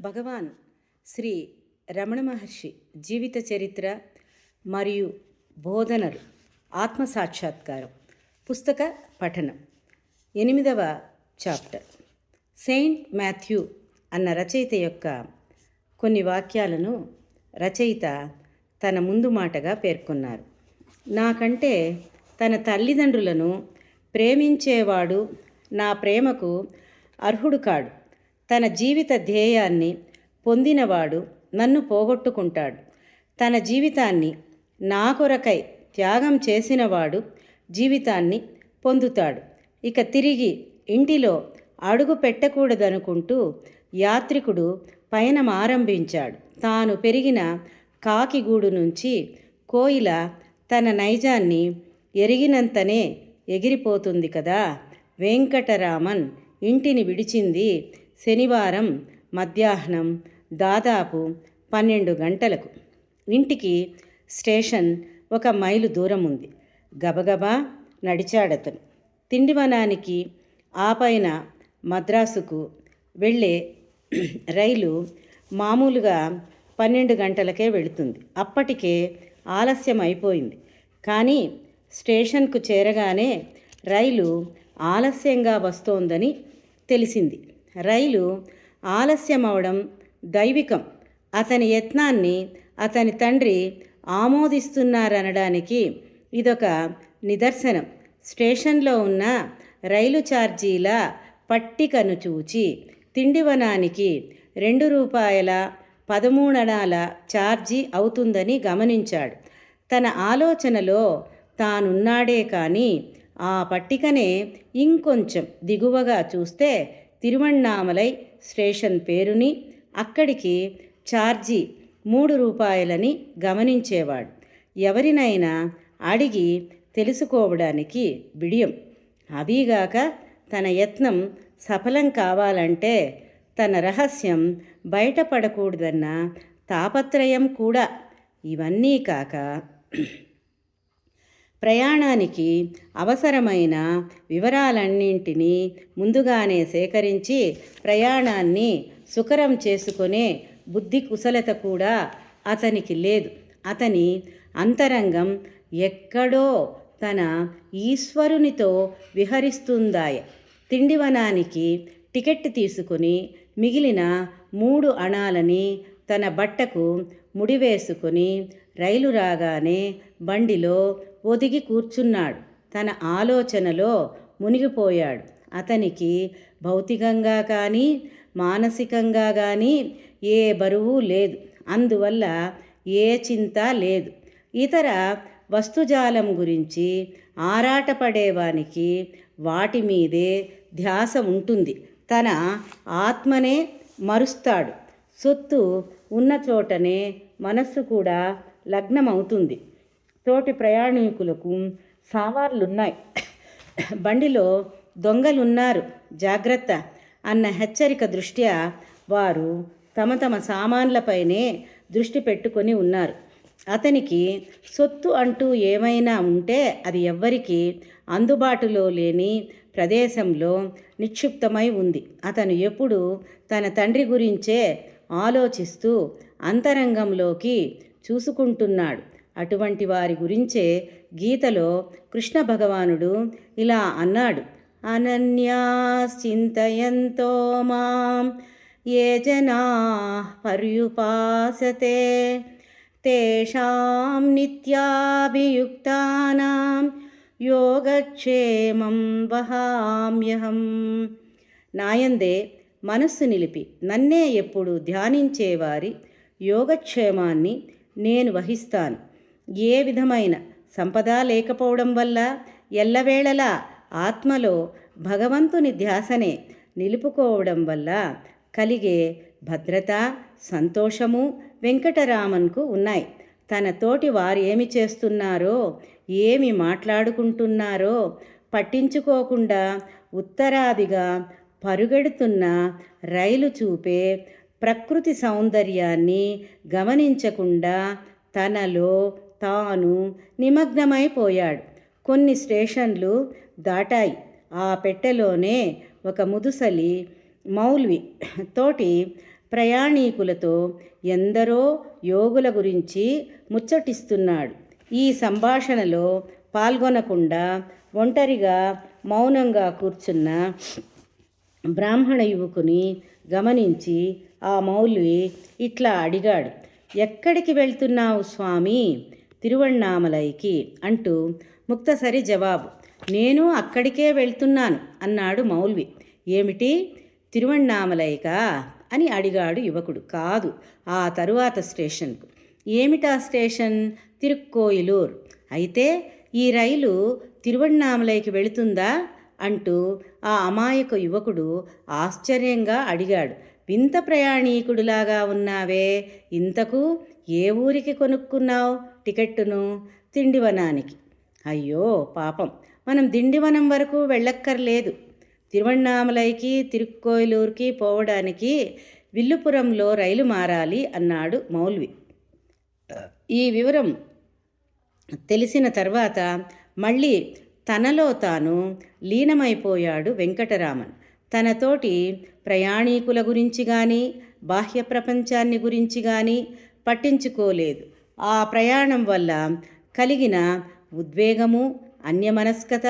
భగవాన్ శ్రీ రమణ మహర్షి జీవిత చరిత్ర మరియు బోధనలు ఆత్మ సాక్షాత్కారం పుస్తక పఠనం. ఎనిమిదవ చాప్టర్. సెయింట్ మాథ్యూ అన్న రచయిత యొక్క కొన్ని వాక్యాలను రచయిత తన ముందు మాటగా పేర్కొన్నారు. నాకంటే తన తల్లిదండ్రులను ప్రేమించేవాడు నా ప్రేమకు అర్హుడు కాడు. తన జీవిత ధ్యేయాన్ని పొందినవాడు నన్ను పోగొట్టుకుంటాడు. తన జీవితాన్ని నా కొరకై త్యాగం చేసినవాడు జీవితాన్ని పొందుతాడు. ఇక తిరిగి ఇంటిలో అడుగు పెట్టకూడదనుకుంటూ యాత్రికుడు పయనం ఆరంభించాడు తాను పెరిగిన కాకిగూడు నుంచి కోయిల తన నైజాన్ని ఎరిగినంతనే ఎగిరిపోతుంది కదా. వెంకటరామన్ ఇంటిని విడిచింది శనివారం మధ్యాహ్నం దాదాపు పన్నెండు గంటలకు ఇంటికి స్టేషన్ ఒక మైలు దూరం ఉంది. గబగబా నడిచాడతను. తిండివనానికి ఆ పైన మద్రాసుకు వెళ్ళే రైలు మామూలుగా పన్నెండు గంటలకే వెళుతుంది. అప్పటికే ఆలస్యం అయిపోయింది కానీ స్టేషన్కు చేరగానే రైలు ఆలస్యంగా వస్తోందని తెలిసింది. రైలు ఆలస్యం అవడం దైవికం. అతని యత్నాన్ని అతని తండ్రి ఆమోదిస్తున్నారనడానికి ఇదొక నిదర్శనం. స్టేషన్లో ఉన్న రైలు ఛార్జీల పట్టికను చూచి తిండివనానికి రెండు రూపాయల పదమూడనాల ఛార్జీ అవుతుందని గమనించాడు. తన ఆలోచనలో తానున్నాడే కానీ ఆ పట్టికనే ఇంకొంచెం దిగువగా చూస్తే తిరువణ్ణామలై స్టేషన్ పేరుని అక్కడికి ఛార్జీ మూడు రూపాయలని గమనించేవాడు. ఎవరినైనా అడిగి తెలుసుకోవడానికి బిడియం. అదీగాక తన యత్నం సఫలం కావాలంటే తన రహస్యం బయటపడకూడదన్న తాపత్రయం కూడా. ఇవన్నీ కాక ప్రయాణానికి అవసరమైన వివరాలన్నింటినీ ముందుగానే సేకరించి ప్రయాణాన్ని సుకరం చేసుకునే బుద్ధి కుశలత కూడా అతనికి లేదు. అతని అంతరంగం ఎక్కడో తన ఈశ్వరునితో విహరిస్తుందాయ. తిండివనానికి టికెట్ తీసుకుని మిగిలిన మూడు అణాలని తన బట్టకు ముడివేసుకుని రైలు రాగానే బండిలో ఒదిగి కూర్చున్నాడు. తన ఆలోచనలో మునిగిపోయాడు. అతనికి భౌతికంగా కానీ మానసికంగా కానీ ఏ బరువు లేదు. అందువల్ల ఏ చింత లేదు. ఇతర వస్తుజాలం గురించి ఆరాటపడేవానికి వాటి మీదే ధ్యాస ఉంటుంది. తన ఆత్మనే మరుస్తాడు. సొత్తు ఉన్న చోటనే మనస్సు కూడా లగ్నమవుతుంది. తోటి ప్రయాణికులకు సావార్లున్నాయి. బండిలో దొంగలున్నారు. జాగ్రత్త అన్న హెచ్చరిక దృష్ట్యా వారు తమ తమ సామాన్లపైనే దృష్టి పెట్టుకొని ఉన్నారు. అతనికి సొత్తు అంటూ ఏమైనా ఉంటే అది ఎవ్వరికీ అందుబాటులో లేని ప్రదేశంలో నిక్షిప్తమై ఉంది. అతను ఎప్పుడు తన తండ్రి గురించే ఆలోచిస్తూ అంతరంగంలోకి చూసుకుంటున్నాడు. అటువంటి వారి గురించే గీతలో కృష్ణ భగవానుడు ఇలా అన్నాడు. అనన్యాశ్చింతయంతో మాం ఏ జనా పర్యుపాసతే తేషాం నిత్యాభియుక్తానాం యోగక్షేమం వహామ్యహం. నాయందే మనస్సు నిలిపి నన్నే ఎప్పుడు ధ్యానించేవారి యోగక్షేమాన్ని నేను వహిస్తాను. ఏ విధమైన సంపద లేకపోవడం వల్ల ఎల్లవేళలా ఆత్మలో భగవంతుని ధ్యాసనే నిలుపుకోవడం వల్ల కలిగే భద్రత సంతోషము వెంకటరామన్కు ఉన్నాయి. తన తోటి వారు ఏమి చేస్తున్నారో ఏమి మాట్లాడుకుంటున్నారో పట్టించుకోకుండా ఉత్తరాదిగా పరుగెడుతున్న రైలు చూపే ప్రకృతి సౌందర్యాన్ని గమనించకుండా తనలో తాను నిమగ్నమైపోయాడు. కొన్ని స్టేషన్లు దాటాయి. ఆ పెట్టెలోనే ఒక ముదుసలి మౌల్వి తోటి ప్రయాణీకులతో ఎందరో యోగుల గురించి ముచ్చటిస్తున్నాడు. ఈ సంభాషణలో పాల్గొనకుండా ఒంటరిగా మౌనంగా కూర్చున్న బ్రాహ్మణ యువకుని గమనించి ఆ మౌల్వి ఇట్లా అడిగాడు. ఎక్కడికి వెళ్తున్నావు స్వామి? తిరువణ్ణామలైకి అంటూ ముక్తసరి జవాబు నేను అక్కడికే వెళ్తున్నాను అన్నాడు మౌల్వి. ఏమిటి? తిరువణ్ణామలైక? అని అడిగాడు యువకుడు. కాదు ఆ తరువాత స్టేషన్కు. ఏమిటా స్టేషన్? తిరుక్కోయిలూర్. అయితే ఈ రైలు తిరువణ్ణామలైకి వెళుతుందా? అంటూ ఆ అమాయక యువకుడు ఆశ్చర్యంగా అడిగాడు. వింత ప్రయాణీకుడిలాగా ఉన్నావే. ఇంతకు ఏ ఊరికి కొనుక్కున్నావు టికెట్టును? తిండివనానికి. అయ్యో పాపం. మనం దిండివనం వరకు వెళ్ళక్కర్లేదు. తిరువణ్ణామలైకి తిరుక్కోయిలూరుకి పోవడానికి విల్లుపురంలో రైలు మారాలి అన్నాడు మౌల్వి. ఈ వివరం తెలిసిన తర్వాత మళ్ళీ తనలో తాను లీనమైపోయాడు వెంకటరామన్. తనతోటి ప్రయాణీకుల గురించి కానీ బాహ్య ప్రపంచాన్ని గురించి కానీ పట్టించుకోలేదు. ఆ ప్రయాణం వల్ల కలిగిన ఉద్వేగము అన్యమనస్కత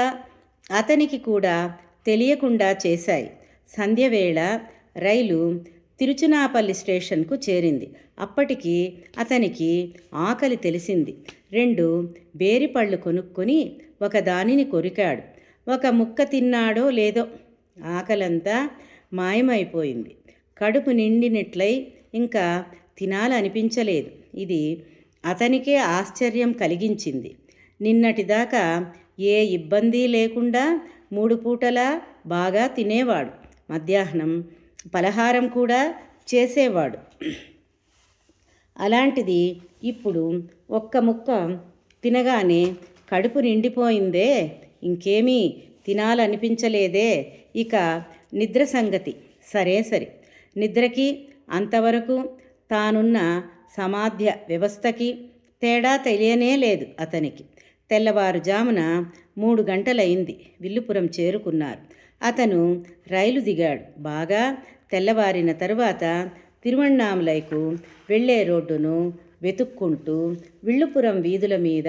అతనికి కూడా తెలియకుండా చేశాయి. సంధ్యవేళ రైలు తిరుచునాపల్లి స్టేషన్కు చేరింది. అప్పటికి అతనికి ఆకలి తెలిసింది. రెండు బేరిపళ్ళు కొనుక్కొని ఒక దానిని కొరికాడు. ఒక ముక్క తిన్నాడో లేదో ఆకలంతా మాయమైపోయింది. కడుపు నిండినట్లయి ఇంకా తినాలనిపించలేదు. ఇది అతనికే ఆశ్చర్యం కలిగించింది. నిన్నటిదాకా ఏ ఇబ్బంది లేకుండా మూడు పూటలా బాగా తినేవాడు. మధ్యాహ్నం పలహారం కూడా చేసేవాడు. అలాంటిది ఇప్పుడు ఒక్క ముక్క తినగానే కడుపు నిండిపోయిందే. ఇంకేమీ తినాలనిపించలేదే. ఇక నిద్ర సంగతి. సరే సరి. నిద్రకి అంతవరకు తానున్న సమాధ్య వ్యవస్థకి తేడా తెలియనే లేదు అతనికి. తెల్లవారుజామున మూడు గంటలైంది విల్లుపురం చేరుకున్నారు. అతను రైలు దిగాడు. బాగా తెల్లవారిన తరువాత తిరువణ్ణాములైకు వెళ్ళే రోడ్డును వెతుక్కుంటూ విల్లుపురం వీధుల మీద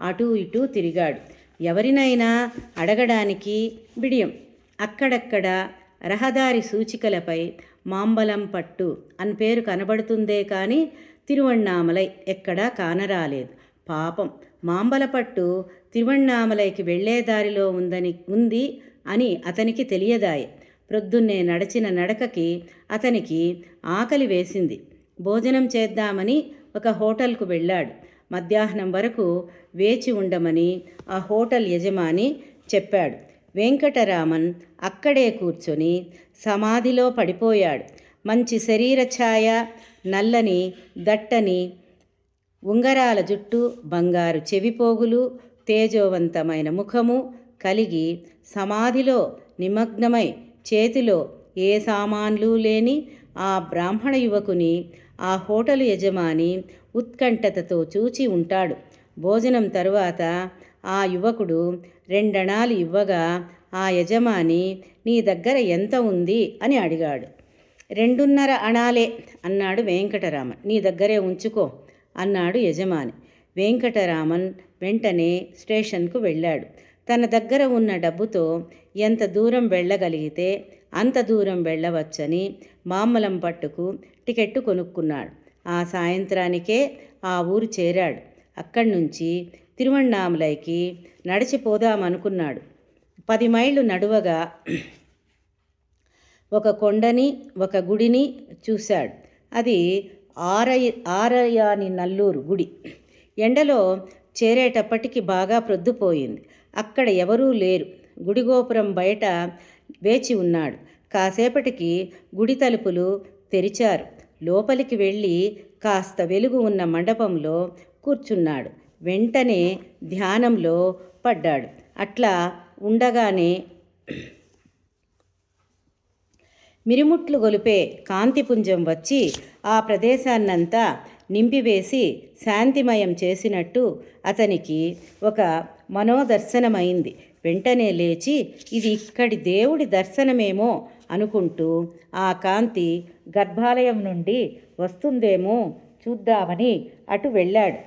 అటూ ఇటూ తిరిగాడు. ఎవరినైనా అడగడానికి బిడియం. అక్కడక్కడ రహదారి సూచికలపై మాంబలం పట్టు అని పేరు కనబడుతుందే కానీ తిరువణ్ణామలై ఎక్కడా కానరాలేదు. పాపం మాంబలపట్టు తిరువణ్ణామలైకి వెళ్ళే దారిలో ఉందని ఉంది అని అతనికి తెలియదాయి. ప్రొద్దున్నే నడిచిన నడకకి అతనికి ఆకలి వేసింది. భోజనం చేద్దామని ఒక హోటల్కు వెళ్ళాడు. మధ్యాహ్నం వరకు వేచి ఉండమని ఆ హోటల్ యజమాని చెప్పాడు. వెంకటరామన్ అక్కడే కూర్చొని సమాధిలో పడిపోయాడు. మంచి శరీర ఛాయ నల్లని దట్టని ఉంగరాల జుట్టు బంగారు చెవిపోగులు తేజోవంతమైన ముఖము కలిగి సమాధిలో నిమగ్నమై చేతిలో ఏ సామాన్లు లేని ఆ బ్రాహ్మణ యువకుని ఆ హోటలు యజమాని ఉత్కంఠతతో చూచి ఉంటాడు. భోజనం తరువాత ఆ యువకుడు రెండణాలు ఇవ్వగా ఆ యజమాని నీ దగ్గర ఎంత ఉంది? అని అడిగాడు. రెండున్నర అణాలే అన్నాడు వెంకటరామన్. నీ దగ్గరే ఉంచుకో అన్నాడు యజమాని. వెంకటరామన్ వెంటనే స్టేషన్కు వెళ్ళాడు. తన దగ్గర ఉన్న డబ్బుతో ఎంత దూరం వెళ్ళగలిగితే అంత దూరం వెళ్ళవచ్చని మామలం పట్టుకు టికెట్టు కొనుక్కున్నాడు. ఆ సాయంత్రానికే ఆ ఊరు చేరాడు. అక్కడి నుంచి తిరువణ్ణాములైకి నడిచిపోదామనుకున్నాడు. పది మైళ్ళు నడువగా ఒక కొండని ఒక గుడిని చూశాడు. అది ఆరయ ఆరయాని నల్లూరు గుడి. ఎండలో చేరేటప్పటికి బాగా ప్రొద్దుపోయింది. అక్కడ ఎవరూ లేరు. గుడి గోపురం బయట వేచి ఉన్నాడు. కాసేపటికి గుడి తలుపులు తెరిచారు. లోపలికి వెళ్ళి కాస్త వెలుగు ఉన్న మండపంలో కూర్చున్నాడు. వెంటనే ధ్యానంలో పడ్డాడు. అట్లా ఉండగానే మిరుముట్లు గొలిపే కాంతిపుంజం వచ్చి ఆ ప్రదేశాన్నంతా నింపివేసి శాంతిమయం చేసినట్టు అతనికి ఒక మనోదర్శనమైంది. వెంటనే లేచి ఇది ఇక్కడి దేవుడి దర్శనమేమో అనుకుంటూ ఆ కాంతి గర్భాలయం నుండి వస్తుందేమో చూద్దామని అటు వెళ్ళాడు.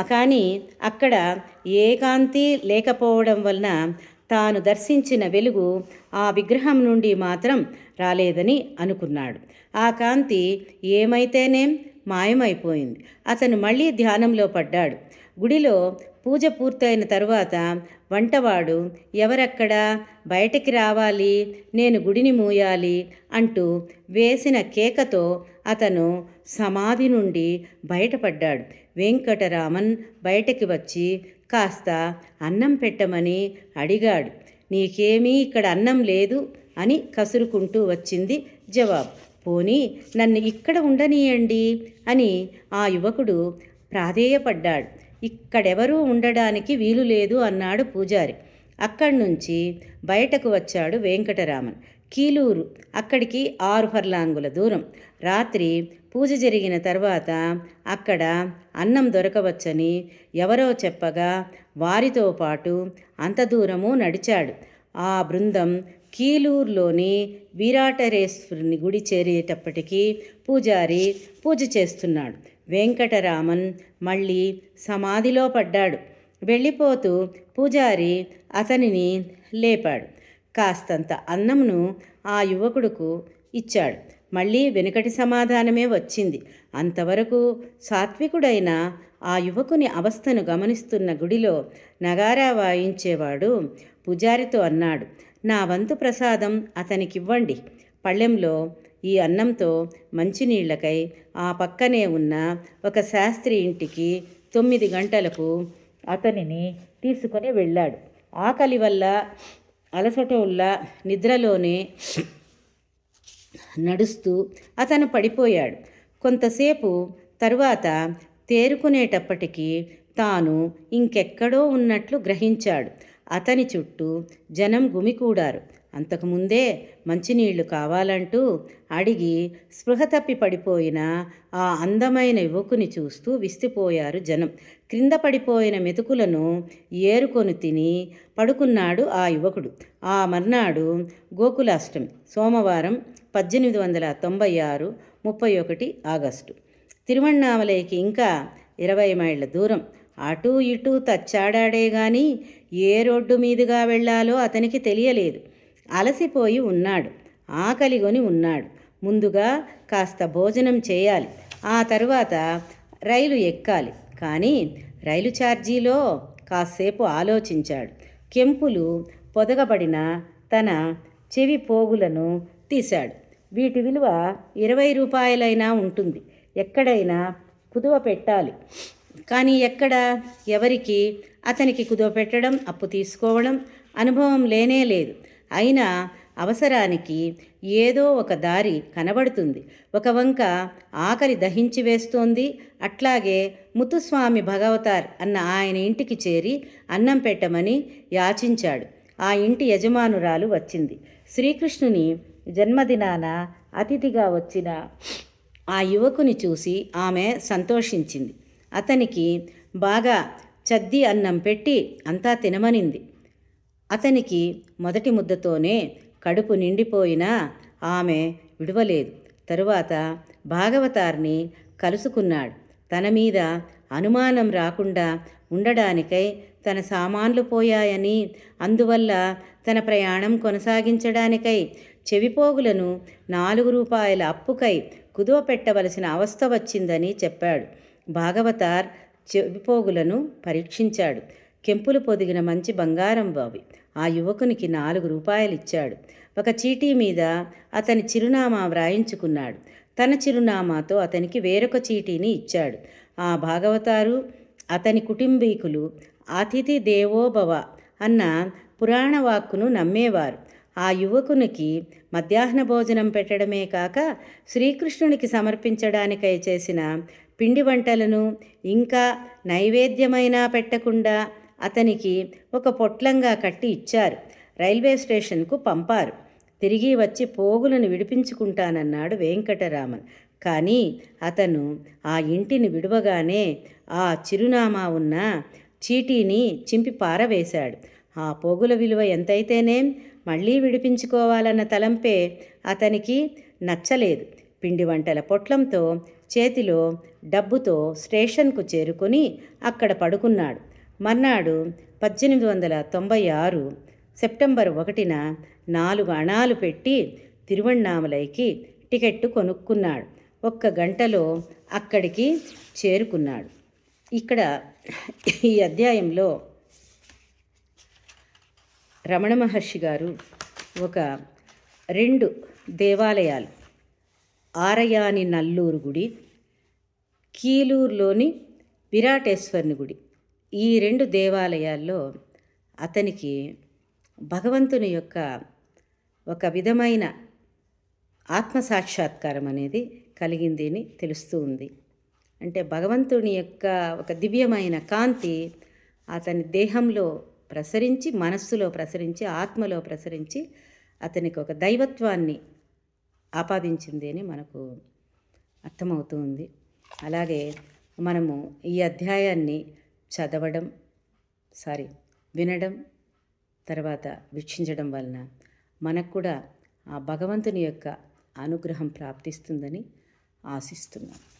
కానీ అక్కడ ఏ కాంతి లేకపోవడం వలన తాను దర్శించిన వెలుగు ఆ విగ్రహం నుండి మాత్రం రాలేదని అనుకున్నాడు. ఆ కాంతి ఏమైతేనేం మాయమైపోయింది. అతను మళ్ళీ ధ్యానంలో పడ్డాడు. గుడిలో పూజ పూర్తయిన తరువాత వంటవాడు ఎవరక్కడా? బయటికి రావాలి. నేను గుడిని మూయాలి అంటూ వేసిన కేకతో అతను సమాధి నుండి బయటపడ్డాడు. వెంకటరామన్ బయటకి వచ్చి కాస్త అన్నం పెట్టమని అడిగాడు. నీకేమీ ఇక్కడ అన్నం లేదు అని కసురుకుంటూ వచ్చింది జవాబు. పోనీ నన్ను ఇక్కడ ఉండనీయండి అని ఆ యువకుడు ప్రాధేయపడ్డాడు. ఇక్కడెవరూ ఉండడానికి వీలు లేదు అన్నాడు పూజారి. అక్కడి నుంచి బయటకు వచ్చాడు వెంకటరామన్. కీలూరు అక్కడికి ఆరు ఫర్లాంగుల దూరం. రాత్రి పూజ జరిగిన తర్వాత అక్కడ అన్నం దొరకవచ్చని ఎవరో చెప్పగా వారితో పాటు అంత దూరము నడిచాడు. ఆ బృందం కీలూరులోని వీరాటరేశ్వరుని గుడి చేరేటప్పటికీ పూజారి పూజ చేస్తున్నాడు. వెంకటరామన్ మళ్ళీ సమాధిలో పడ్డాడు. వెళ్ళిపోతూ పూజారి అతనిని లేపాడు. కాస్తంత అన్నంను ఆ యువకుడుకు ఇచ్చాడు. మళ్ళీ వెనుకటి సమాధానమే వచ్చింది. అంతవరకు సాత్వికుడైన ఆ యువకుని అవస్థను గమనిస్తున్న గుడిలో నగారా వాయించేవాడు పూజారితో అన్నాడు నా వంతు ప్రసాదం అతనికివ్వండి. పళ్ళెంలో ఈ అన్నంతో మంచినీళ్ళకై ఆ పక్కనే ఉన్న ఒక శాస్త్రి ఇంటికి తొమ్మిది గంటలకు అతనిని తీసుకొని వెళ్ళాడు. ఆకలి వల్ల అలసట వల్ల నిద్రలోనే నడుస్తూ అతను పడిపోయాడు. కొంతసేపు తరువాత తేరుకునేటప్పటికీ తాను ఇంకెక్కడో ఉన్నట్లు గ్రహించాడు. అతని చుట్టూ జనం గుమికూడారు. అంతకుముందే మంచినీళ్ళు కావాలంటూ అడిగి స్పృహ తప్పి పడిపోయిన ఆ అందమైన యువకుని చూస్తూ విసిపోయారు జనం. క్రింద పడిపోయిన మెతుకులను ఏరుకొని తిని పడుకున్నాడు ఆ యువకుడు. ఆ మర్నాడు గోకులాష్టమి సోమవారం పద్దెనిమిది వందల తొంభై ఆరు ముప్పై ఒకటి ఆగస్టు. తిరువణ్ణామలైకి ఇంకా ఇరవై మైళ్ళ దూరం. అటూ ఇటూ తచ్చాడాడే గాని ఏ రోడ్డు మీదుగా వెళ్ళాలో అతనికి తెలియలేదు. అలసిపోయి ఉన్నాడు. ఆకలిగొని ఉన్నాడు. ముందుగా కాస్త భోజనం చేయాలి. ఆ తరువాత రైలు ఎక్కాలి. కానీ రైలు ఛార్జీలో కాసేపు ఆలోచించాడు. కెంపులు పొదగబడిన తన చెవి పోగులను తీశాడు. వీటి విలువ ఇరవై రూపాయలైనా ఉంటుంది. ఎక్కడైనా కుదువ పెట్టాలి. కానీ ఎక్కడ? ఎవరికి? అతనికి కుదువ పెట్టడం అప్పు తీసుకోవడం అనుభవం లేనే లేదు. అయినా అవసరానికి ఏదో ఒక దారి కనబడుతుంది. ఒక వంక ఆకలి దహించి వేస్తోంది. అట్లాగే ముత్తుస్వామి భగవతార్ అన్న ఆయన ఇంటికి చేరి అన్నం పెట్టమని యాచించాడు. ఆ ఇంటి యజమానురాలు వచ్చింది. శ్రీకృష్ణుని జన్మదినాన అతిథిగా వచ్చిన ఆ యువకుని చూసి ఆమె సంతోషించింది. అతనికి బాగా చద్ది అన్నం పెట్టి అంతా తినమనింది. అతనికి మొదటి ముద్దతోనే కడుపు నిండిపోయినా ఆమె విడవలేదు. తరువాత భాగవతార్ని కలుసుకున్నాడు. తన మీద అనుమానం రాకుండా ఉండడానికై తన సామాన్లు పోయాయని అందువల్ల తన ప్రయాణం కొనసాగించడానికై చెవిపోగులను నాలుగు రూపాయల అప్పుకై కుదువ పెట్టవలసిన అవస్థ వచ్చిందని చెప్పాడు. భాగవతార్ చెవిపోగులను పరీక్షించాడు. కెంపులు పొదిగిన మంచి బంగారం బావి. ఆ యువకునికి నాలుగు రూపాయలు ఇచ్చాడు ఒక చీటీ మీద అతని చిరునామా వ్రాయించుకున్నాడు. తన చిరునామాతో అతనికి వేరొక చీటీని ఇచ్చాడు. ఆ భాగవతారు అతని కుటుంబీకులు అతిథి దేవోభవ అన్న పురాణ వాక్కును నమ్మేవారు. ఆ యువకునికి మధ్యాహ్న భోజనం పెట్టడమే కాక శ్రీకృష్ణునికి సమర్పించడానికై చేసిన పిండి వంటలను ఇంకా నైవేద్యమైనా పెట్టకుండా అతనికి ఒక పొట్లంగా కట్టి ఇచ్చారు. రైల్వే స్టేషన్కు పంపారు. తిరిగి వచ్చి పోగులను విడిపించుకుంటానన్నాడు వెంకటరామన్. కానీ అతను ఆ ఇంటిని విడవగానే ఆ చిరునామా ఉన్న చీటీని చింపి పారవేశాడు. ఆ పోగుల విలువ ఎంతైతేనేం? మళ్ళీ విడిపించుకోవాలన్న తలంపే అతనికి నచ్చలేదు. పిండి వంటల పొట్లంతో చేతిలో డబ్బుతో స్టేషన్కు చేరుకొని అక్కడ పడుకున్నాడు. మర్నాడు పద్దెనిమిది వందల తొంభై ఆరు సెప్టెంబర్ ఒకటిన నాలుగు అణాలు పెట్టి తిరువణ్ణామలైకి టికెట్టు కొనుక్కున్నాడు. ఒక్క గంటలో అక్కడికి చేరుకున్నాడు. ఇక్కడ ఈ అధ్యాయంలో రమణ మహర్షి గారు ఒక రెండు దేవాలయాలు ఆరయాని నల్లూరు గుడి కీలూరులోని విరాటేశ్వరుని గుడి. ఈ రెండు దేవాలయాల్లో అతనికి భగవంతుని యొక్క ఒక విధమైన ఆత్మసాక్షాత్కారం అనేది కలిగింది అని తెలుస్తూ ఉంది. అంటే భగవంతుని యొక్క ఒక దివ్యమైన కాంతి అతని దేహంలో ప్రసరించి మనస్సులో ప్రసరించి ఆత్మలో ప్రసరించి అతనికి ఒక దైవత్వాన్ని ఆపాదించింది అని మనకు అర్థమవుతుంది. అలాగే మనము ఈ అధ్యాయాన్ని చదవడం సారీ వినడం తర్వాత వీక్షించడం వలన మనకు కూడా ఆ భగవంతుని యొక్క అనుగ్రహం ప్రాప్తిస్తుందని ఆశిస్తున్నాను.